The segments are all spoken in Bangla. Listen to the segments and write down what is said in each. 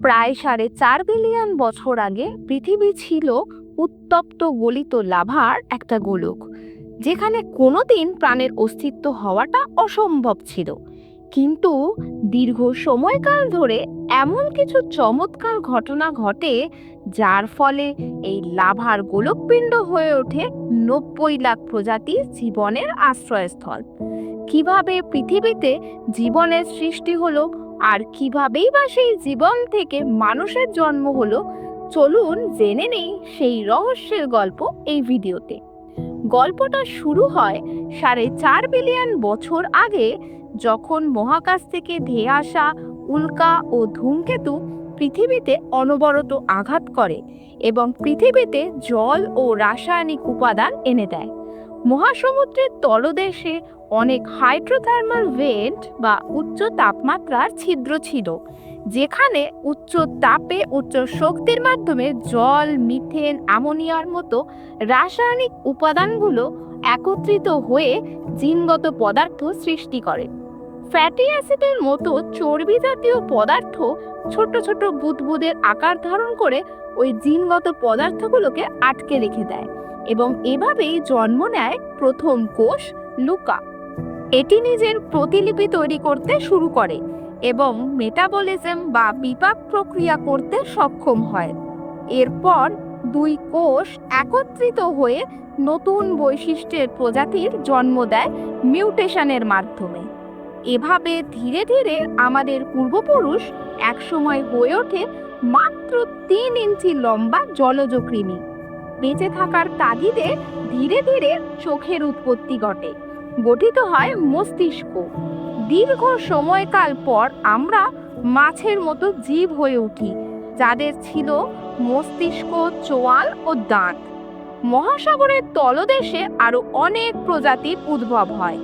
প্রায় সাড়ে চার বিলিয়ন বছর আগে পৃথিবী ছিল উত্তপ্ত গলিত লাভার একটা গোলক, যেখানে কোনোদিন প্রাণের অস্তিত্ব হওয়াটা অসম্ভব ছিল। কিন্তু দীর্ঘ সময়কাল ধরে এমন কিছু চমৎকার ঘটনা ঘটে, যার ফলে এই লাভার গোলকপিণ্ড হয়ে ওঠে নব্বই লাখ প্রজাতি জীবনের আশ্রয়স্থল। কীভাবে পৃথিবীতে জীবনের সৃষ্টি হলো আর কিভাবেই বা সেই জীবন থেকে মানুষের জন্ম হলো, চলুন জেনে নেই সেই রহস্যের গল্প এই ভিডিওতে। গল্পটা শুরু হয় সাড়ে চার বিলিয়ন বছর আগে, যখন মহাকাশ থেকে ধেয়ে আসা উল্কা ও ধূমকেতু পৃথিবীতে অনবরত আঘাত করে এবং পৃথিবীতে জল ও রাসায়নিক উপাদান এনে দেয়। মহাসমুদ্রের তলদেশে অনেক হাইড্রোথার্মাল ভেন্ট বা উচ্চ তাপমাত্রার ছিদ্র ছিল, যেখানে উচ্চ তাপে উচ্চ শক্তির মাধ্যমে জল, মিথেন, অ্যামোনিয়ার মতো রাসায়নিক উপাদানগুলো একত্রিত হয়ে জিনগত পদার্থ সৃষ্টি করে। ফ্যাটি অ্যাসিডের মতো চর্বি জাতীয় পদার্থ ছোট ছোট বুদবুদের আকার ধারণ করে ওই জিনগত পদার্থগুলোকে আটকে রেখে দেয়। এবং এভাবেই জন্ম নেয় প্রথম কোষ লুকা। এটি নিজের প্রতিলিপি তৈরি করতে শুরু করে এবং মেটাবলিজম বা বিপাক প্রক্রিয়া করতে সক্ষম হয়। এরপর দুই কোষ একত্রিত হয়ে নতুন বৈশিষ্ট্যের প্রজাতির জন্ম দেয় মিউটেশনের মাধ্যমে। এভাবে ধীরে ধীরে আমাদের পূর্বপুরুষ একসময় হয়ে ওঠে মাত্র তিন ইঞ্চি লম্বা জলজ কৃমি। বেঁচে থাকার তাগিদে ধীরে ধীরে চোখের উৎপত্তি ঘটে। গঠিত হয় মস্তিষ্ক। দীর্ঘ সময়কাল পর আমরা মাছের মতো জীব হয়ে উঠি, যাদের ছিল মস্তিষ্ক, চোয়াল ও দাঁত। মহাসাগরের তলদেশে আরও অনেক প্রজাতির উদ্ভব হয়।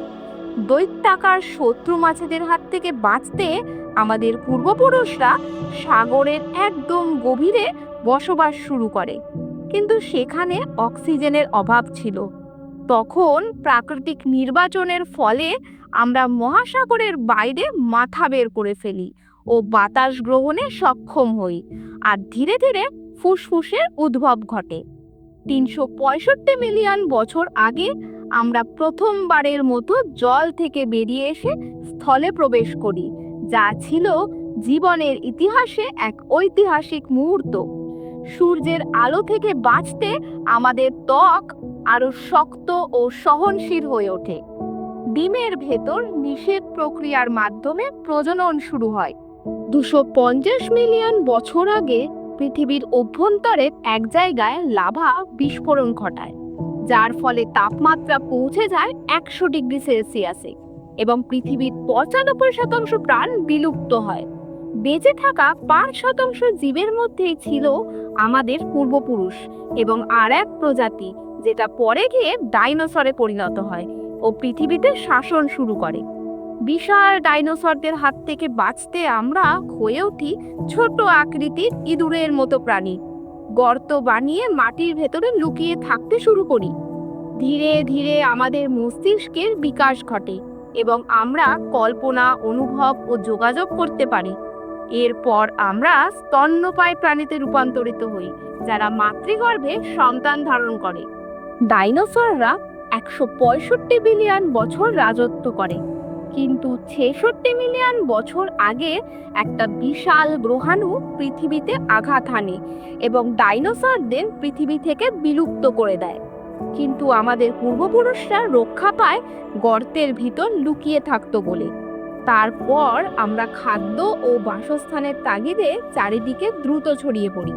দৈত্যাকার শত্রু মাছেদের হাত থেকে বাঁচতে আমাদের পূর্বপুরুষরা সাগরের একদম গভীরে বসবাস শুরু করে। কিন্তু সেখানে অক্সিজেনের অভাব ছিল। তখন প্রাকৃতিক নির্বাচনের ফলে আমরা মহাসাগরের বাইরে মাথা বের করে ফেলি ও বাতাস গ্রহণে সক্ষম হই আর ধীরে ধীরে ফুসফুসের উদ্ভব ঘটে। তিনশো পঁয়ষট্টি মিলিয়ন বছর আগে আমরা প্রথমবারের মতো জল থেকে বেরিয়ে এসে স্থলে প্রবেশ করি, যা ছিল জীবনের ইতিহাসে এক ঐতিহাসিক মুহূর্ত। সূর্যের আলো থেকে বাঁচতে আমাদের ত্বক আরও শক্ত ও সহনশীল হয়ে ওঠে। ডিমের ভেতর নিষেধ প্রক্রিয়ার মাধ্যমে প্রজনন শুরু হয়। দুশো পঞ্চাশ মিলিয়ন বছর আগে পৃথিবীর অভ্যন্তরে এক জায়গায় লাভা বিস্ফোরণ ঘটায়, যার ফলে তাপমাত্রা পৌঁছে যায় একশো ডিগ্রি সেলসিয়াসে এবং পৃথিবীর পঁচানব্বই শতাংশ প্রাণ বিলুপ্ত হয়। বেঁচে থাকা পাঁচ শতাংশ জীবের মধ্যেই ছিল আমাদের পূর্বপুরুষ এবং আর এক প্রজাতি যেটা পরে গিয়ে ডাইনোসরে পরিণত হয় ও পৃথিবীতে শাসন শুরু করে। বিশাল ডাইনোসরদের হাত থেকে বাঁচতে আমরা হয়ে উঠি ছোট আকৃতির ইঁদুরের মতো প্রাণী। গর্ত বানিয়ে মাটির ভেতরে লুকিয়ে থাকতে শুরু করি। ধীরে ধীরে আমাদের মস্তিষ্কের বিকাশ ঘটে এবং আমরা কল্পনা, অনুভব ও যোগাযোগ করতে পারি। এরপর আমরা স্তন্যপায়ী প্রাণীতে রূপান্তরিত হই, যারা মাতৃগর্ভে সন্তান ধারণ করে। ডাইনোসররা একশো পঁয়ষট্টি বিলিয়ন বছর রাজত্ব করে। কিন্তু ছেষট্টি মিলিয়ন বছর আগে একটা বিশাল গ্রহাণু পৃথিবীতে আঘাত হানে এবং ডাইনোসরদের পৃথিবী থেকে বিলুপ্ত করে দেয়। কিন্তু আমাদের পূর্বপুরুষরা রক্ষা পায় গর্তের ভিতর লুকিয়ে থাকতো বলে। তারপর আমরা খাদ্য ও বাসস্থানের তাগিদে চারিদিকে দ্রুত ছড়িয়ে পড়ি।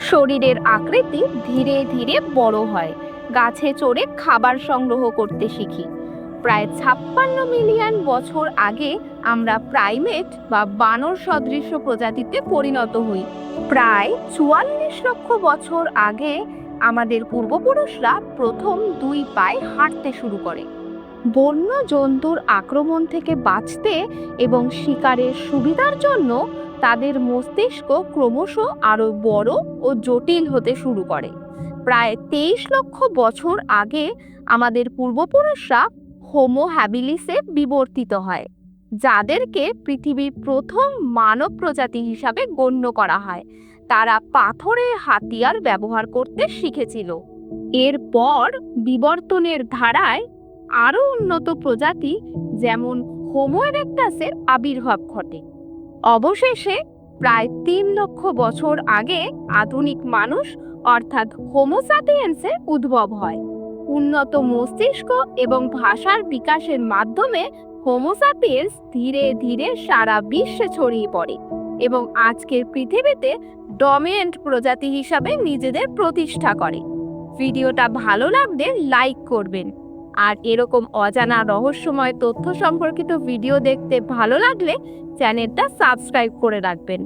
শরীরের আকৃতি ধীরে ধীরে বড় হয়। গাছে চড়ে খাবার সংগ্রহ করতে শিখি। প্রায় ছাপ্পান্ন মিলিয়ন বছর আগে আমরা প্রাইমেট বা বানর সদৃশ প্রজাতিতে পরিণত হই। প্রায় চুয়াল্লিশ লক্ষ বছর আগে আমাদের পূর্বপুরুষরা প্রথম দুই পায়ে হাঁটতে শুরু করে। বন্য জন্তুর আক্রমণ থেকে বাঁচতে এবং শিকারের সুবিধার জন্য তাদের মস্তিষ্ক ক্রমশ আরও বড় ও জটিল হতে শুরু করে। প্রায় তেইশ লক্ষ বছর আগে আমাদের পূর্বপুরুষরা হোমো হ্যাবিলিসে বিবর্তিত হয়, যাদেরকে পৃথিবীর প্রথম মানব প্রজাতি হিসাবে গণ্য করা হয়। তারা পাথরে হাতিয়ার ব্যবহার করতে শিখেছিল। এরপর বিবর্তনের ধারায় আরও উন্নত প্রজাতি যেমন হোমো এরেক্টাসের আবির্ভাব ঘটে। অবশেষে প্রায় তিন লক্ষ বছর আগে আধুনিক মানুষ, অর্থাৎ হোমোসাপিয়েন্সের উদ্ভব হয়। উন্নত মস্তিষ্ক এবং ভাষার বিকাশের মাধ্যমে হোমোসাপিয়েন্স ধীরে ধীরে সারা বিশ্বে ছড়িয়ে পড়ে এবং আজকের পৃথিবীতে ডমিনেন্ট প্রজাতি হিসাবে নিজেদের প্রতিষ্ঠা করে। ভিডিওটা ভালো লাগলে লাইক করবেন। আর এরকম অজানা রহস্যময় তথ্য সম্পর্কিত ভিডিও দেখতে ভালো লাগলে চ্যানেলটা সাবস্ক্রাইব করে রাখবেন।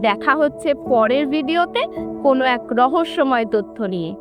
দেখা হচ্ছে পরের ভিডিওতে কোনো এক রহস্যময় তথ্য নিয়ে।